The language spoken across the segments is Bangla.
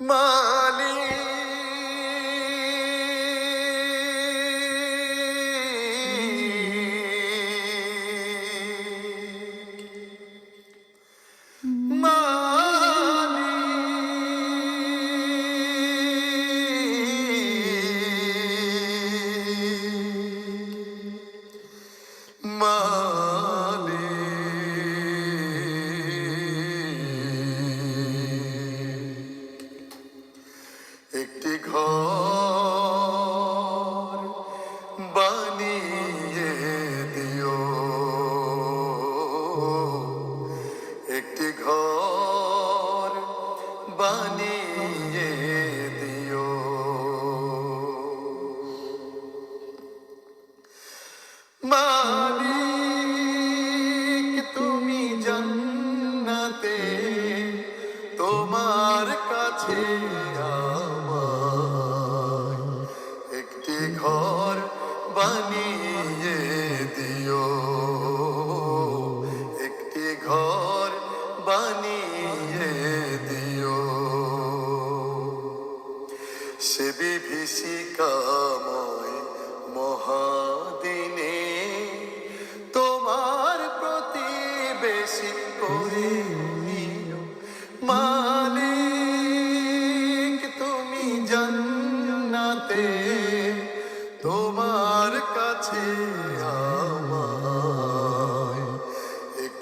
মালি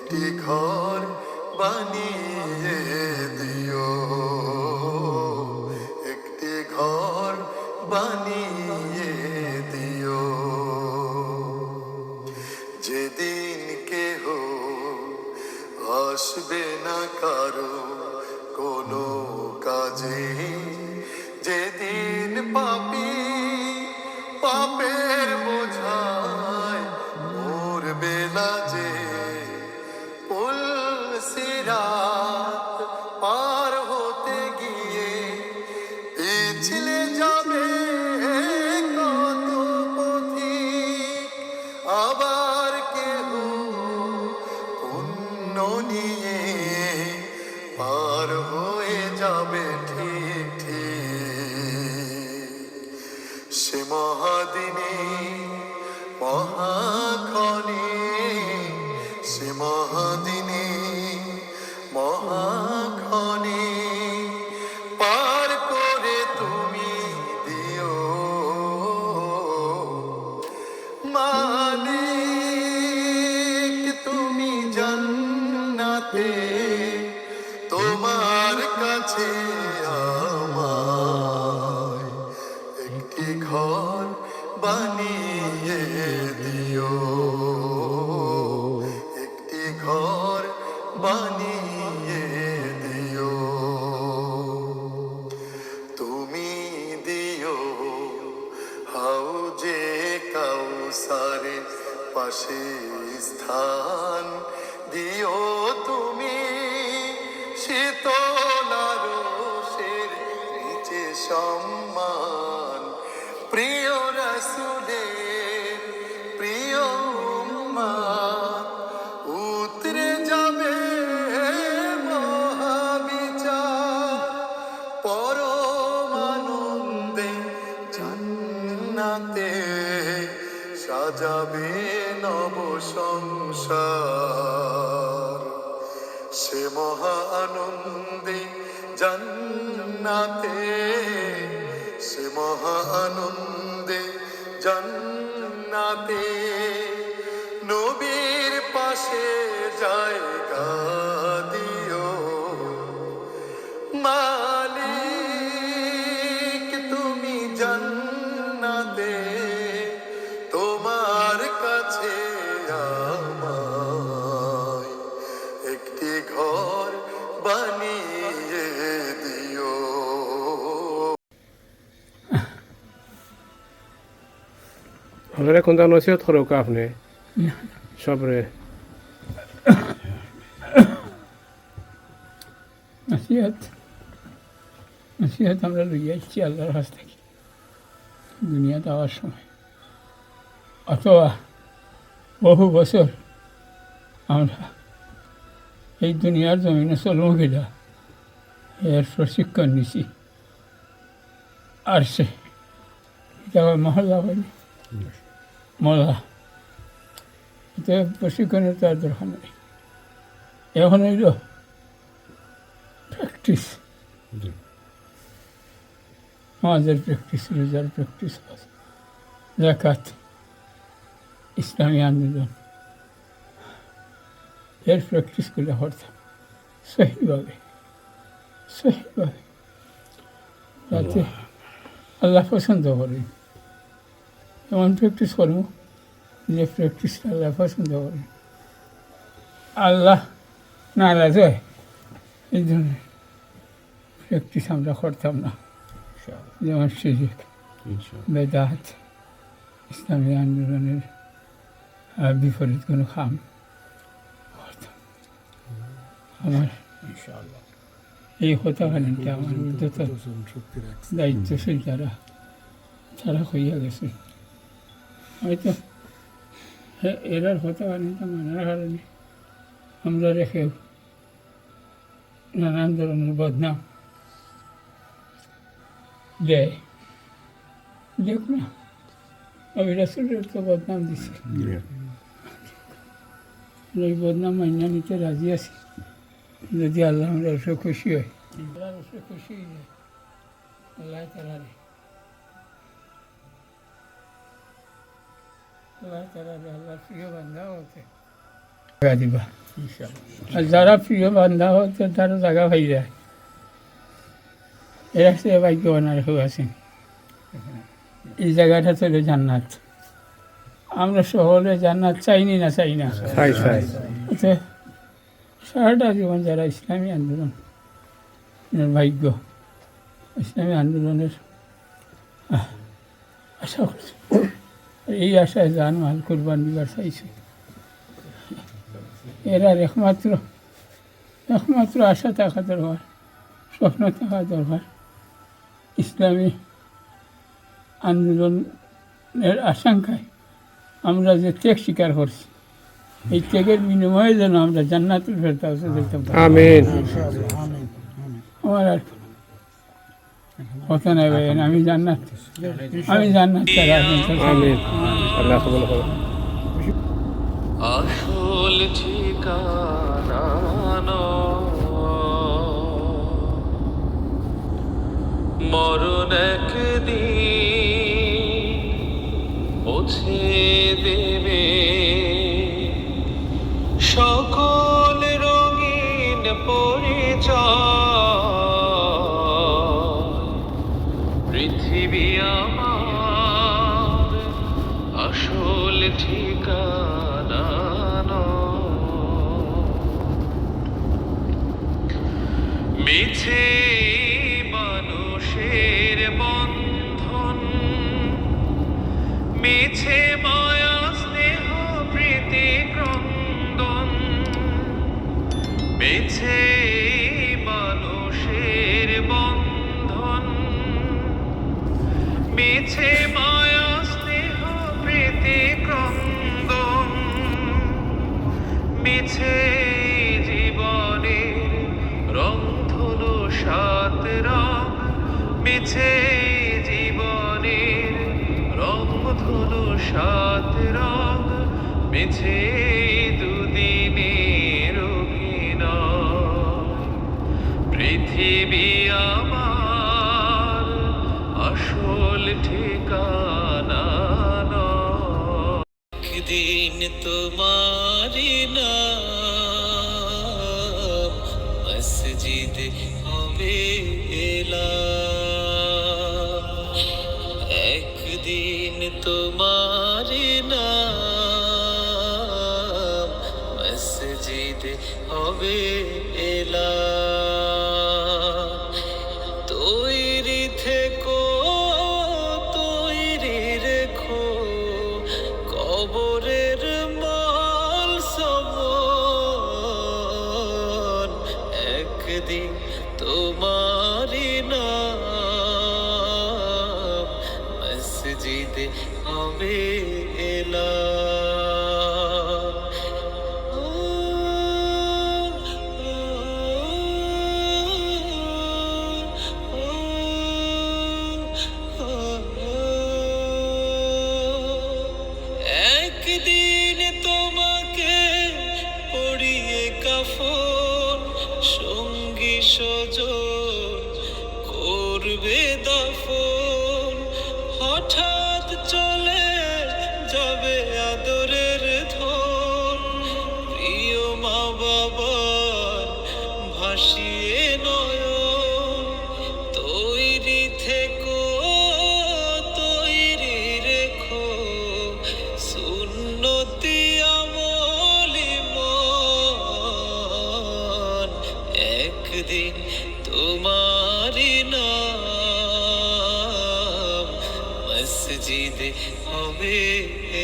একটি ঘর হয়ে পাশে স্থান দিও তুমি শীতলারসের জায়গা দিও মালিক তুমি জান্নাতে তোমার কাছে আমায় একটি ঘর বানিয়ে দিও। আপনারা কোনটা নসিহত করুক আপনি? সবরে। নসিহত আমরা লইয়া এসেছি আল্লাহর কাছ থেকে। দুনিয়া দেওয়ার সময়। অথবা বহু বছর আমরা এই দুনিয়ার জমিনে চলবো গেলা এর প্রশিক্ষণ নিছি। আর সে, এটা মহল্লা হয়নি মহল্লা। তো প্রশিক্ষণের তো আর দরকার নেই। এখন হইল প্র্যাকটিস আমাদের প্র্যাকটিস রোজার প্র্যাকটিস জাকাত ইসলামী আন্দোলন এর প্র্যাকটিস করলে হরতাম সহিভাবে সহিভাবে যাতে আল্লাহ পছন্দ করেন এমন প্র্যাকটিস করব যে প্র্যাকটিসটা আল্লাহ পছন্দ করেন আল্লাহ নারাজ হয় এই জন্য প্র্যাকটিস আমরা করতাম না যেমন শিরিক ইনশাআল্লাহ বেদাত ইসলামী আন্দোলনের আহ, বিপরীত কোনো কাম করতাম আমার এই হত্যাকাণ্ডটা আমার ঊর্ধ্বতন দায়িত্বশীল যারা তারা হইয়া গেছে হয়তো এ- এরার হত্যাকাণ্ডটা মানার কারণে আমরা রেখেও নানান ধরনের বদনাম দেয়। দেখ না আমি রাসুলের তো বদনাম দিছি। এই বদনাম মাইনা নিতে রাজি আছি। যদি আল্লাহ আমরা খুশি হয়। আল্লাহ অবশ্য খুশি হয়ে যায় আল্লাহ আর যারা প্রিয় বান্ধা হতে তারা জায়গা পাই যায়। এরা সে ভাগ্যবান আর কেউ আছেন এই জায়গাটা চলে জান্নাত। আমরা সকলে জান্নাত চাইনি না চাই না। চাই সারাটা জীবন যারা ইসলামী আন্দোলন ভাগ্য ইসলামী আন্দোলনের আশা করছে। এই আশায় জান মাল কোরবান দিবার চাইছে। এরা একমাত্র একমাত্র আশা থাকা দরকার স্বপ্ন থাকা দরকার। ইসলামী আন্দোলনের আশঙ্কায় আমরা যে ত্যাগ স্বীকার করছি এই ত্যাগের বিনিময়ে যেন আমরা জান্নাতুল ফেরদাউসে যেতে পারি। আমিন। আমার আর কথা নাই ভাই আমি জান্নাত আমি জান্নাত আমিন। আল্লাহ কবুল করুন। আসল ঠিকানা মরণ একদিন ওছে দেবে মিছে মায়া স্নেহ প্রীতি ক্রন্দন। মিছে মানুষের বন্ধন। বেছে মায়া স্নেহ প্রীতি ক্রন্দন। মিছে তোমারি মসজিদ হবে একদিন তোমারি নাম মসজিদ হবে ফুল সঙ্গী সজোর।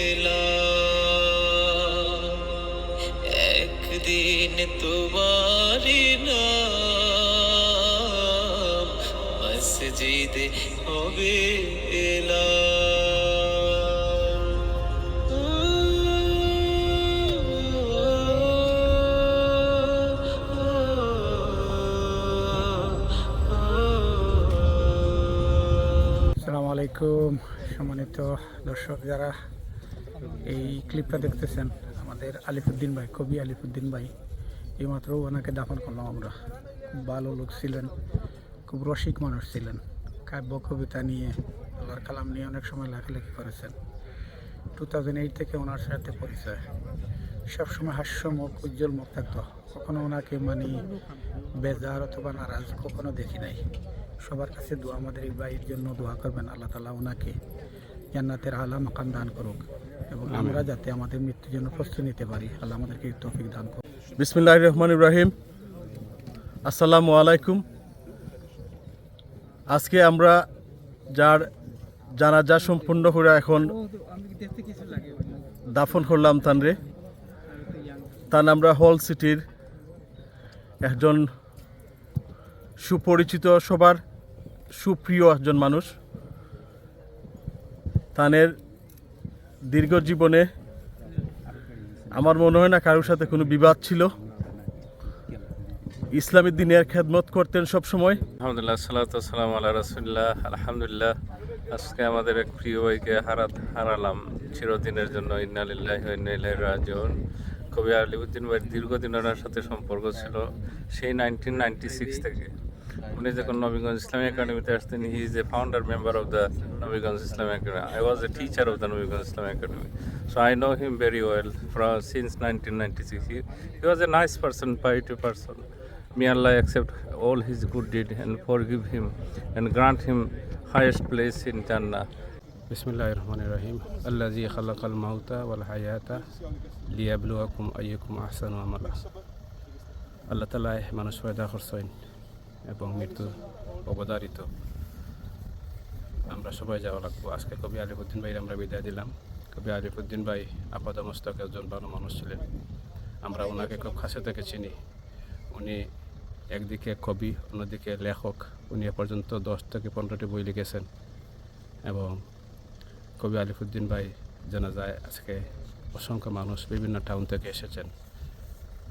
এলাম। একদিন তোমারি নাম মসজিদে হবে আসসালামু আলাইকুম সম্মানিত দর্শক যারা এই ক্লিপটা দেখতেছেন আমাদের আলিফুদ্দিন ভাই, কবি আলিফুদ্দিন ভাই। এইমাত্র ওনাকে দাফন করলাম আমরা। খুব ভালো লোক ছিলেন, খুব রসিক মানুষ ছিলেন। কাব্য, কবিতা নিয়ে, আল্লাহর কালাম নিয়ে অনেক সময় লেখালেখি করেছেন। টু থাউজেন্ড এইট থেকে ওনার সাথে পরিচয়। সবসময় হাস্য মুখ উজ্জ্বল মুখ থাকতো। কখনো ওনাকে মানে বেজার অথবা নারাজ কখনো দেখি নাই। সবার কাছে দোয়া আমাদের এই ভাইয়ের জন্য দোয়া করবেন। আল্লাহ তালা ওনাকে জান্নাতের আলা মাকাম দান করুক। এবং আমরা যাতে আমাদের মৃত্যুর জন্য প্রস্তুতি নিতে পারি। আল্লাহ আমাদেরকে তৌফিক দান করুক বিসমিল্লাহ রহমান ইব্রাহিম আসসালামু আলাইকুম। আজকে আমরা যার জানাজা সম্পূর্ণ করে এখন দাফন করলাম তানরে। তান আমরা হল সিটির একজন সুপরিচিত সবার সুপ্রিয় একজন মানুষ। তানের দীর্ঘ জীবনে আমার মনে হয় না কারোর সাথে কোনো বিবাদ ছিল। ইসলামী দিনের খেদমত করতেন সব সময় আলহামদুলিল্লাহ, সালাতু সালাম আল্লাহ রাসুল্লাহ আলহামদুলিল্লাহ। আজকে আমাদের এক প্রিয় ভাইকে হারাত হারালাম চিরদিনের জন্য। ইন্নালিল্লাহ ইন্নাইল্লাহি রাজিউন। কবি আলিউদ্দিন ভাইয়ের দীর্ঘদিন ওনার সাথে সম্পর্ক ছিল, সেই নাইনটিন নাইনটি সিক্স থেকে। উনি যখন নবীগঞ্জ ইসলামী একাডেমিতে আসতেন he is a founder member of the Nabiganj Islami academy. I was a teacher of the Nabiganj Islami academy. So I know him very well from since nineteen ninety six he was a nice person pious person May Allah accept all his good deed and forgive him and grant him highest place in Jannah. বিসমিল্লাহ রহমান রহিম আল্লাজি খালাকাল মাউতা ওয়াল হায়াতা লিয়াবলুয়াকুম আইয়াকুম আহসানু আমালা আল্লাহ তালা মানুষ পয়দা করছেন এবং মৃত্যু অবধারিত। আমরা সবাই যাওয়া লাগবো। আজকে কবি আলিফুদ্দিন ভাইয়ের আমরা বিদায় দিলাম। কবি আলিফুদ্দিন ভাই আপাদমস্তক একজন ভালো মানুষ ছিলেন। আমরা ওনাকে খুব কাছে থেকে চিনি। উনি একদিকে কবি, অন্যদিকে লেখক। উনি এ পর্যন্ত দশ থেকে পনেরোটি বই লিখেছেন। এবং কবি আলিফুদ্দিন ভাই জানা যায় আজকে অসংখ্য মানুষ বিভিন্ন টাউন থেকে এসেছেন।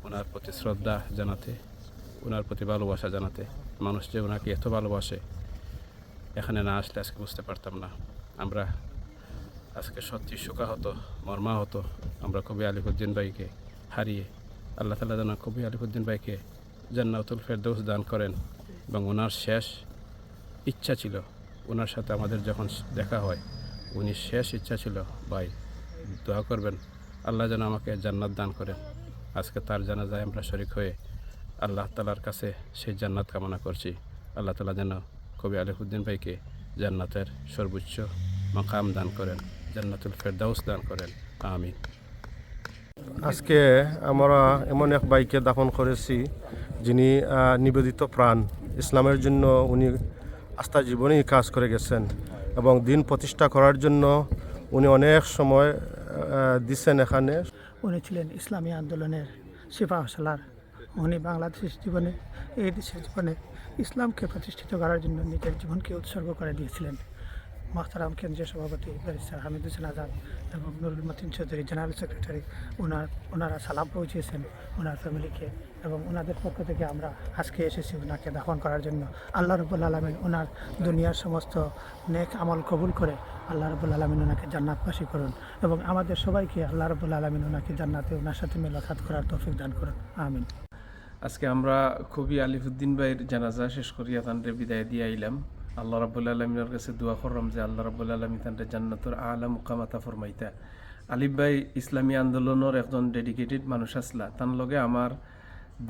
ওনার প্রতি শ্রদ্ধা জানাতে ওনার প্রতি ভালোবাসা জানাতে। মানুষ যে ওনাকে এত ভালোবাসে, এখানে না আসলে আজকে বুঝতে পারতাম না। আমরা আজকে সত্যি শোকাহত, মর্মাহত, আমরা কবি আলিফুদ্দিন ভাইকে হারিয়ে, আল্লাহ তালা যেন কবি আলিফুদ্দিন ভাইকে জান্নাতুল ফেরদৌস দান করেন এবং ওনার শেষ ইচ্ছা ছিল, ওনার সাথে আমাদের যখন দেখা হয়, উনি শেষ ইচ্ছা ছিল, ভাই, দোয়া করবেন, আল্লাহ যেন আমাকে জান্নাত দান করেন। আজকে তার জানাজায় আমরা শরিক হয়ে আল্লাহ তালার কাছে সেই জান্নাত কামনা করছি। আল্লাহ তালা যেন কবি আলিফুদ্দিন ভাইকে জান্নাতের সর্বোচ্চ মাকাম দান করেন জান্নাতুল ফেরদাউস দান করেন। আমিন। আজকে আমরা এমন এক ভাইকে দাফন করেছি যিনি নিবেদিত প্রাণ। ইসলামের জন্য উনি আস্থা জীবনেই কাজ করে গেছেন এবং দিন প্রতিষ্ঠা করার জন্য উনি অনেক সময় দিচ্ছেন এখানে। উনি ছিলেন ইসলামী আন্দোলনের সিপাহ সালার উনি বাংলাদেশের জীবনে, এই দেশের জীবনে ইসলামকে প্রতিষ্ঠিত করার জন্য নিজের জীবনকে উৎসর্গ করে দিয়েছিলেন। মাহতারাম কেন্দ্রীয় সভাপতি ব্যারিস্টার হামিদ আজাদ এবং নুরুল মতিন চৌধুরী জেনারেল সেক্রেটারি ওনার ওনারা সালাম পৌঁছিয়েছেন ওনার ফ্যামিলিকে এবং ওনাদের পক্ষ থেকে আমরা আজকে এসেছি ওনাকে দাফন করার জন্য। আল্লাহ রবুল আলমিন ওনার দুনিয়ার সমস্ত নেক আমল কবুল করে আল্লাহ রবুল আলমিন ওনাকে জান্নাতবাসী করুন এবং আমাদের সবাইকে আল্লাহ রবুল আলমিন ওনাকে জান্নাতে ওনার সাথে মেলাকাত করার তৌফিক দান করুন। আমিন। আজকে আমরা খুবই আলিফুদ্দিন ভাইয়ের জানাজা শেষ করিয়া তান্ডে বিদায় দিয়ে আইলাম। আল্লাহ রাবুল আলমিনের কাছে দোয়া করলাম যে আল্লাহ রাবুল আলমী তান্ডে জান্নাতুর আলা মুকামাতা ফরমাইতা। আলিফ ভাই, ইসলামী আন্দোলনের একজন ডেডিকেটেড মানুষ আসলা। তার লগে আমার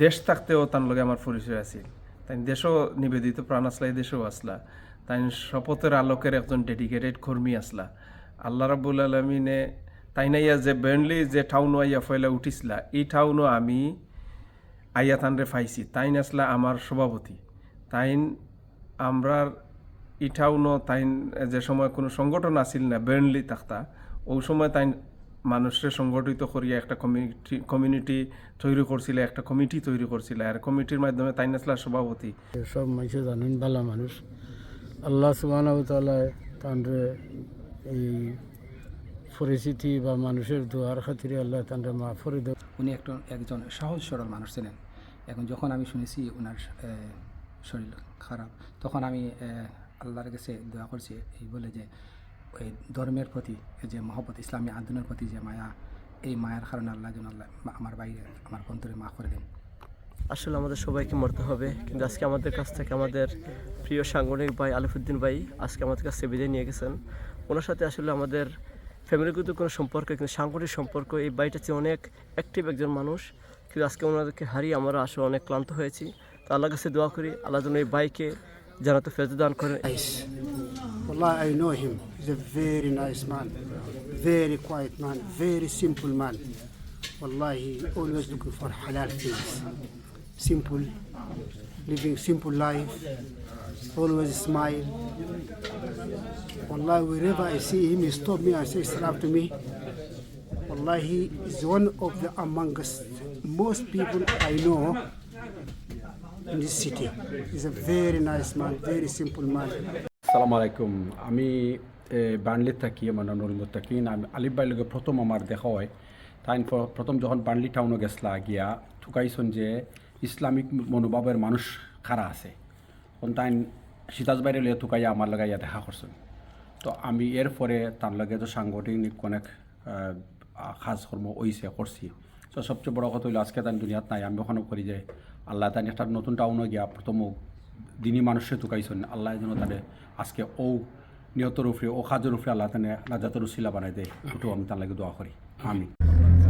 দেশ থাকতেও তার লগে আমার পরিচয় আছিল। তাই দেশও নিবেদিত, প্রাণ আসলা, এই দেশেও আসলা। তাই শপথের আলোকের একজন ডেডিকেটেড কর্মী আসলা। আল্লাহ রাবুল আলমিনে তাই নাইয়া যে বেনলি যে টাউন আইয়া ফয়লা উঠিসলা, এই টাউনও আমি আইয়া তানরে ফাইছি তাইন আসলা আমার সভাপতি। তাইন আমরার ন তাইন যে সময় কোনো সংগঠন আসিল না বের্নলি তাক্তা ওই সময় তাইন মানুষের সংগঠিত করিয়া একটা কমিউনিটি কমিউনিটি তৈরি করছিল একটা কমিটি তৈরি করছিল আর কমিটির মাধ্যমে তাইন আসলা সভাপতি। সব মানুষ জানেন ভালো মানুষ। আল্লাহ সুবাহ তানরে এই পরিস্থিতি বা মানুষের দোয়ার খাতিরে আল্লাহ তানরে মা ফরিদ উনি একজন একজন সহজ সরল মানুষ ছিলেন। এখন যখন আমি শুনেছি ওনার শরীর খারাপ, তখন আমি আল্লাহর কাছে দোয়া করছি। এই বলে যে, ওই ধর্মের প্রতি যে মহব্বত, ইসলামী আন্দোলনের প্রতি যে মায়া, এই মায়ার কারণে আল্লাহ যেন আল্লাহ আমার বাইরে, আমার বন্ধুরে মা করে দেন। আসলে আমাদের সবাইকে মরতে হবে, কিন্তু আজকে আমাদের কাছ থেকে আমাদের প্রিয় সাংগঠনিক ভাই আলিফুদ্দিন ভাই আজকে আমাদের কাছে বিদায় নিয়ে গেছেন। ওনার সাথে আসলে আমাদের ফ্যামিলিগত কোনো সম্পর্ক, কিন্তু সাংগঠনিক সম্পর্ক, এই বাড়িটা হচ্ছে অনেক অ্যাক্টিভ একজন মানুষ। কিন্তু আজকে ওনাদেরকে হারিয়ে আমরা আসলে অনেক ক্লান্ত হয়েছি তো আল্লাহর কাছে দোয়া করি আল্লাহ যেন এই বাইকে জানাতে ফেরত দান করেন nice. I know him. He's a very nice man, very quiet man, very simple man. Wallah, always looking for halal things. Simple, living simple life, always smile. Wallah, wherever I see him, he stop me and say salam to me. Wallah, he is one of the amongst most people I know in this city. He's a very nice man, very simple man. সালাম আলাইকুম আমি বার্নলিত থাকি মানে নরিমত থাকি। আমি আলিফ ভাইয়ের লগে প্রথম আমার দেখা হয়। তাই প্রথম যখন বার্নলি টাউনে গেছলা গিয়া ঠুকাইছন যে ইসলামিক মনোভাবের মানুষ খারা আছে। তখন তাই সীতাজ বাইরে লিয়ে ঠুকাইয়া আমার লাগাইয়া দেখা করছেন। তো আমি এর পরে তার লগে তো সাংগঠনিক অনেক কাজ কর্ম ওইছে করছি। তো সবচেয়ে বড় কথা হইল, আজকে তাই দুনিয়াত নাই, আমি ওখানে করি যে আল্লাহ তাই একটা নতুন টাউনে গিয়া প্রথম দিনই মানুষে তুকাইছেন আল্লাহ যেন তাদের আজকে ও নিহতর উপরে, ও খাজের উপরে আল্লাহ তানে নাজাতের উসিলা বানাই দেয়। ওটু আমি তার লাগে দোয়া করি। আমি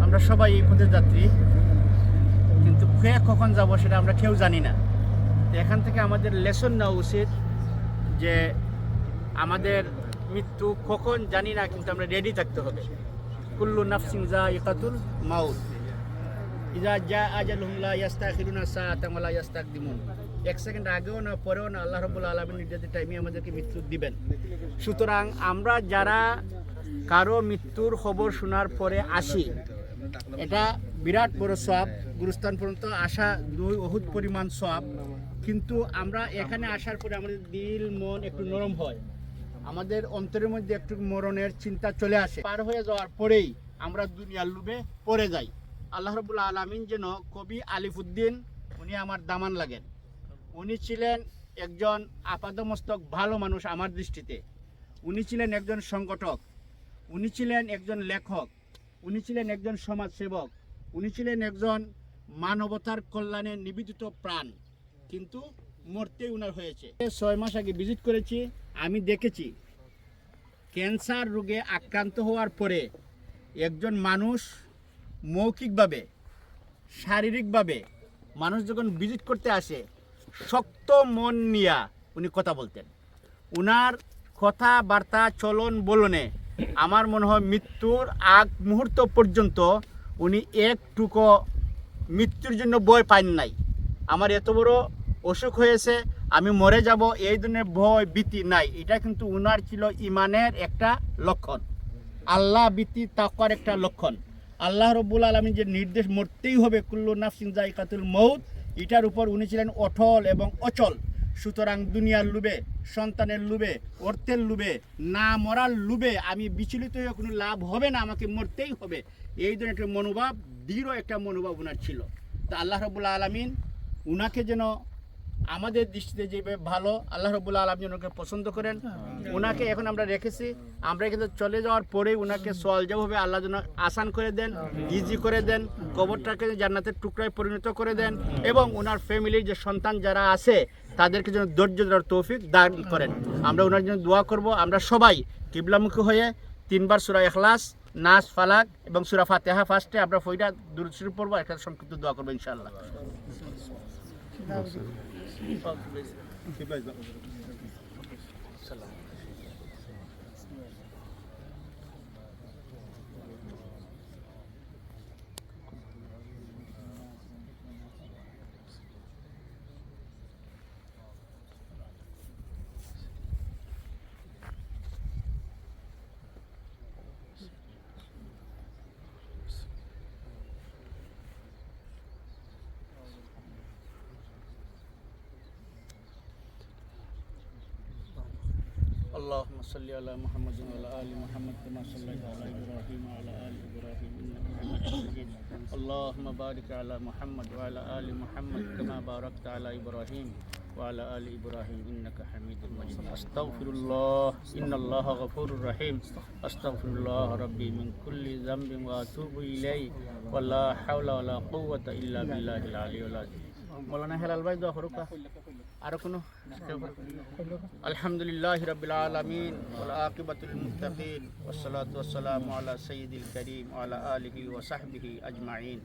আমরা সবাই এই পথের যাত্রী, কিন্তু কে কখন যাব সেটা আমরা কেউ জানি না। এখান থেকে আমাদের লেসন নেওয়া উচিত যে আমাদের মৃত্যু কখন জানি না, কিন্তু আমরা রেডি থাকতে হবে। কুল্লু নাফসিং যা ইকাতুল মাউত। ইজা যা আজালুহুম লা ইয়াস্তাখিরুনা সাআতাম ওয়া লা ইয়াস্তাকদিমুন এক সেকেন্ড আগেও না, পরেও না, আল্লাহ রাব্বুল আলামিন নির্ধারিত টাইমে আমাদেরকে মৃত্যু দিবেন। সুতরাং আমরা যারা কারও মৃত্যুর খবর শোনার পরে আসি, এটা বিরাট বড় সব গুরুস্থান পর্যন্ত আসা দুই অহুত পরিমাণ সব কিন্তু আমরা এখানে আসার পরে আমাদের দিল, মন একটু নরম হয়। আমাদের অন্তরের মধ্যে একটু মরণের চিন্তা চলে আসে। পার হয়ে যাওয়ার পরেই আমরা দুনিয়ার লোভে পড়ে যাই। আল্লাহ রবুল্লা আলমিন যেন কবি আলিফুদ্দিন, উনি আমার দামান লাগেন। উনি ছিলেন একজন আপাদমস্তক, ভালো মানুষ আমার দৃষ্টিতে। উনি ছিলেন একজন সংগঠক, উনি ছিলেন একজন লেখক, উনি ছিলেন একজন সমাজসেবক, উনি ছিলেন একজন মানবতার কল্যাণে নিবেদিত প্রাণ। কিন্তু মরতে উনার হয়েছে। ছয় মাস আগে ভিজিট করেছি, আমি দেখেছি ক্যান্সার রোগে আক্রান্ত হওয়ার পরে একজন মানুষ মৌখিকভাবে, শারীরিকভাবে মানুষ যখন ভিজিট করতে আসে, শক্ত মন নিয়া উনি কথা বলতেন। উনার কথাবার্তা, চলন বলনে আমার মনে হয় মৃত্যুর আগ মুহূর্ত পর্যন্ত উনি একটুকু মৃত্যুর জন্য ভয় পান নাই। আমার এত বড় অসুখ হয়েছে, আমি মরে যাব, এই ধরনের ভয় ভীতি নাই। এটা কিন্তু উনার ছিল ইমানের একটা লক্ষণ। আল্লাহ ভীতি তাকওয়ার একটা লক্ষণ। আল্লাহ রব্বুল আলমী যে নির্দেশ মরতেই হবে, কুল্লু নাফসিন জাইকাতুল মৌত এটার উপর উনি ছিলেন অটল এবং অচল। সুতরাং দুনিয়ার লুবে সন্তানের লুবে অর্থের লুবে না মরার লুবে আমি বিচলিত হয়ে কোনো লাভ হবে না, আমাকে মরতেই হবে। এই ধরনের একটা মনোভাব, দৃঢ় একটা মনোভাব ওনার ছিল। তা আল্লাহ রবুল্লা আলমিন উনাকে যেন আমাদের দৃষ্টিতে যেভাবে ভালো আল্লাহ রবুল্লা আলম ওনাকে পছন্দ করেন। ওনাকে এখন আমরা রেখেছি। আমরা কিন্তু চলে যাওয়ার পরেই ওনাকে সল যেভাবে আল্লাহ যেন আসান করে দেন ইজি করে দেন কবরটাকে জান্নাতের টুকরায় পরিণত করে দেন এবং ওনার ফ্যামিলির যে সন্তান যারা আছে তাদেরকে যেন ধৈর্য ধরার তৌফিক দান করেন। আমরা ওনার জন্য দোয়া করব। আমরা সবাই কিবলামুখী হয়ে তিনবার সুরা এখলাস নাস ফালাক এবং সুরা ফাতেহা ফার্স্টে আমরা ফইটা দূর শুরু পড়ব। একটা সংক্ষিপ্ত দোয়া করব ইনশাআল্লাহ। Fala sobre tá mais اللهم صل على محمد وعلى ال محمد كما صليت على ابراهيم وعلى ال ابراهيم انك حميد مجيد اللهم بارك على محمد وعلى ال محمد كما باركت على ابراهيم وعلى ال ابراهيم انك حميد مجيد استغفر الله ان الله غفور رحيم استغفر الله ربي من كل ذنب واتوب اليه ولا حول ولا قوه الا بالله العلي العظيم مولانا Helal ভাই দোয়া করুক আরো কোনো আলহামদুলিল্লাহ রাব্বিল আলামিন ওয়াল আকিবাতুল মুত্তাকিন ওয়াসসালাতু ওয়াসসালামু আলা সাইয়্যিদিল কারীম ওয়া আলা আলিহি ওয়া সাহবিহি আজমাইন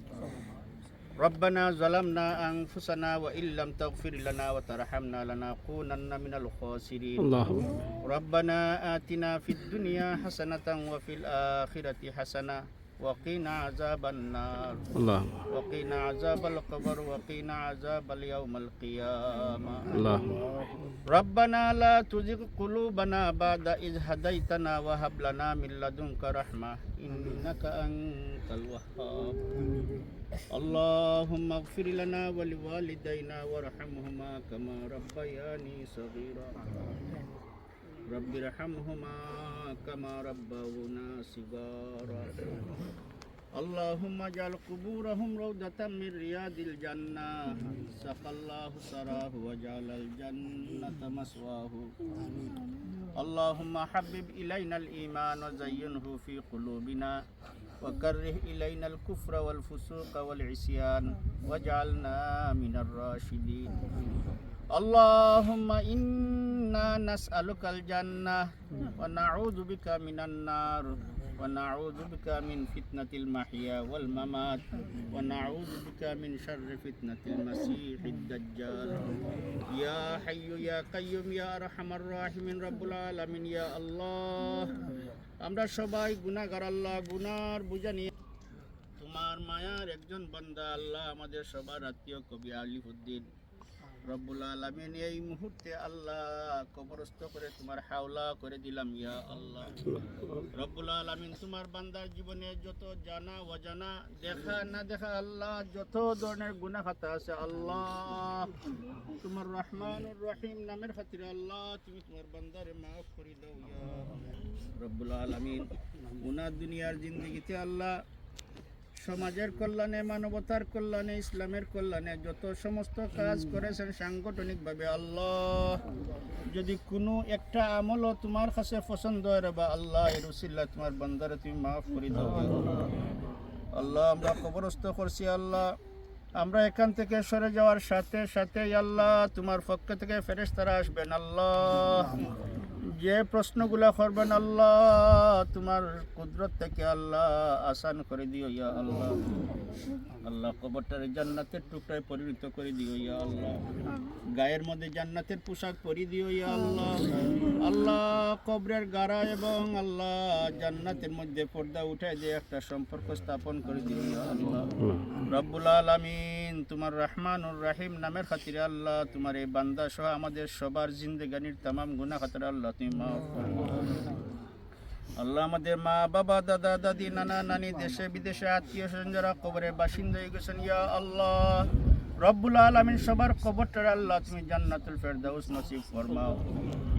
ربنا ظلمنا أنفسنا وإن لم تغفر لنا وترحمنا لنكونن من الخاسرين اللهم ربنا آتنا في الدنيا حسنة وفي الآخرة حسنة وقنا عذاب النار. اللهم وقنا عذاب القبر وقنا عذاب اليوم القيامة. اللهم ربنا لا تزغ قلوبنا بعد إذ هديتنا وهب لنا من لدنك رحمة إنك أنت الوهاب. اللهم اغفر لنا ولوالدينا وارحمهما كما ربياني صغيرا. رب ارحمهما كما ربونا صغارا. اللهم اجعل قبورهم روضة من رياض الجنة. سقى الله سراه وجعل الجنة مسواه اللهم حبب إلينا الإيمان وزينه في قلوبنا. وكره إلينا الكفر والفسوق والعصيان. واجعلنا من الراشدين. اللهم إنا نسألك الجنة ونعوذ بك من النار ونعوذ بك من فتنة المحيا والممات ونعوذ بك من شر فتنة المسيح الدجال يا حي يا قيوم يا أرحم الراحمين رب العالمين يا الله আমরা সবাই গুনাহগার আল্লাহ গুনার বুঝা নিয়ে তোমার মায়ার একজন বান্দা আল্লাহ আমাদের সবার আত্মীয় কবি আলিফুদ্দিন রব্বুল আলমিন, এই মুহূর্তে আল্লাহ কবরস্থ করে তোমার হাওলা করে দিলাম, ইয়া আল্লাহ। রব্বুল আলমিন, তোমার বান্দার জীবনে যত জানা অজানা, দেখা না দেখা, আল্লাহ যত ধরনের গুনাহ খাতা আছে, আল্লাহ তোমার রহমানুর রহিম নামের খাতিরে আল্লাহ তুমি তোমার বান্দারে মাফ করে দাও, ইয়া রব্বুল আলমিন উনার দুনিয়ার জিন্দগিতে আল্লাহ সমাজের কল্যাণে, মানবতার কল্যাণে, ইসলামের কল্যাণে যত সমস্ত কাজ করেছেন সাংগঠনিকভাবে, আল্লাহ যদি কোনো একটা আমলও তোমার কাছে পছন্দ হয় বা, আল্লাহ এর উসিল্লা তোমার বান্দারে তুমি মাফ করে দাও। আল্লাহ আমরা কবরস্থ করছি, আল্লাহ। আমরা এখান থেকে সরে যাওয়ার সাথে সাথে আল্লাহ তোমার পক্ষ থেকে ফেরেশতারা আসবেন, আল্লাহ। যে প্রশ্নগুলো করবেন আল্লাহ, তোমার কুদরত থেকে আল্লাহ আসান করে দিও ইয়া আল্লাহ। আল্লাহ কবরটার জান্নাতের টুকরায় পরিণত করে দিও ইয়া আল্লাহ। গায়ের মধ্যে জান্নাতের পোশাক পরি দিও ইয়া আল্লাহ। আল্লাহ কবরের গাড়া এবং আল্লাহ জান্নাতের মধ্যে পর্দা উঠায় দিয়ে একটা সম্পর্ক স্থাপন করে দিও ইয়া আল্লাহ। রব্বুল আলামিন, তোমার রহমানুর রাহিম নামের খাতিরে আল্লাহ, তোমার এই বান্দা সহ আমাদের সবার জিন্দেগানির তামাম গুনাহ খাতিরে আল্লাহ, তুমি আল্লাহ আমাদের মা, বাবা, দাদা, দাদি, নানা, নানি, দেশে বিদেশে আত্মীয় স্বজন যারা কবরের বাসিন্দা হয়ে গেছেন, ইয়া আল্লাহ। রব্বুল আলমিন সবার কবরটার তুমি জান্নাতুল ফেরদাউস নসিব ফরমাও।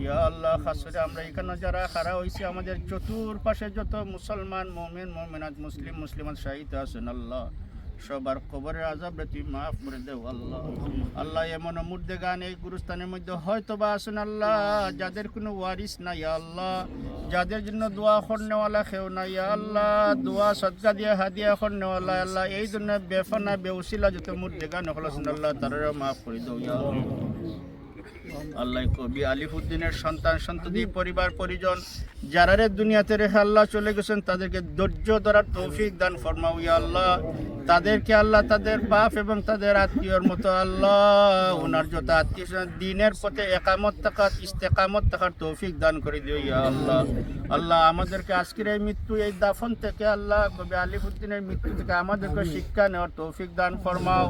ইয়া আল্লাহ খাস আমরা এখানে যারা হারা হয়েছি আমাদের চতুর্পাশে যত মুসলমান, মোমেন, মুমিনাত, মুসলিম, মুসলিমাত শাহিদ আছেন আল্লাহ। সবার কবরের আজাব তুই মাফ করে দেও আল্লাহ। আল্লাহ এমন মুর্দে গান এই গুরুস্থানের মধ্যে হয়তো বা আসুন আল্লাহ। যাদের কোনো ওয়ারিস নাই আল্লাহ। যাদের জন্য দোয়া খন্নেওয়ালা খেও নাই আল্লাহ। দোয়া সদকা দিয়ে হাদিয়া খন্নেওয়ালা আল্লাহ। এই জন্য বেফানা, বেউসিলা যত মুর্দে গান হলসুন আল্লাহ তারা মাফ করে দেও ইয়া আল্লাহ। কবি আলিফুদ্দিনের সন্তান, সন্ততি, পরিবার, পরিজন, যারারে দুনিয়াতে রেখে আল্লাহ চলে গেছেন, তাদেরকে ধৈর্য ধরার তৌফিক দান ফরমাও ইয়া আল্লাহ। তাদেরকে আল্লাহ তাদের বাপ এবং তাদের আত্মীয়র মতো আল্লাহ ওনার যত আত্মীয় দিনের পথে একামত থাকার, ইস্তেকামত থাকার তৌফিক দান করে দিও ইয়া আল্লাহ। আল্লাহ আমাদেরকে আজকের এই মৃত্যু, এই দাফন থেকে আল্লাহ কবি আলিফুদ্দিনের মৃত্যু থেকে আমাদেরকে শিক্ষা নেওয়ার তৌফিক দান ফরমাও।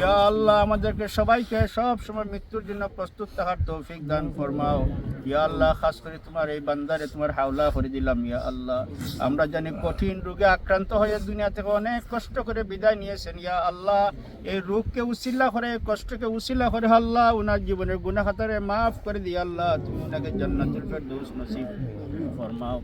ইয়া আল্লাহ আমাদেরকে সবাইকে সব সময় মৃত্যুর জন্য প্রস্তুত থাকার তৌফিক দান ফরমাও। ইয়া আল্লাহ, খাস করে তোমার এই বান্দারে তোমার হাওলা করে দিলাম ইয়া আল্লাহ। আমরা জানি কঠিন রোগে আক্রান্ত হয়ে দুনিয়া থেকে অনেক কষ্ট করে বিদায় নিয়েছেন, ইয়া আল্লাহ, এই রোগকে উসিল্লা করে, কষ্টকে উসিল্লা করে আল্লাহ ওনার জীবনের গুনাহ খাতারে মাফ করে দিয়ে আল্লাহ, তুমি ওনাকে জান্নাতুল ফেরদৌস নসিব ফরমাও।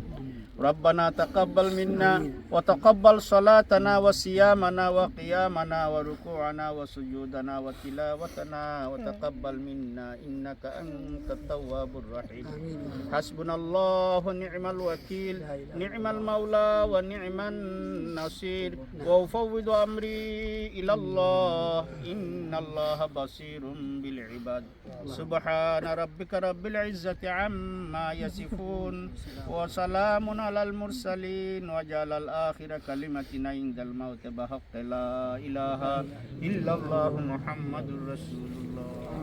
ربنا تقبل منا وتقبل صلاتنا وصيامنا وقيامنا وركوعنا وسجودنا وتلاوتنا وتقبل منا إنك أنت التواب الرحيم. حسبنا الله ونعم الوكيل. نعم المولى ونعم النصير. وأفوض أمري إلى الله. إن الله بصير بالعباد. سبحان ربك رب العزة عما يصفون. وسلام على المرسلين وجعل الآخر كلمتنا عند الموت بحق لا إله إلا الله محمد رسول الله.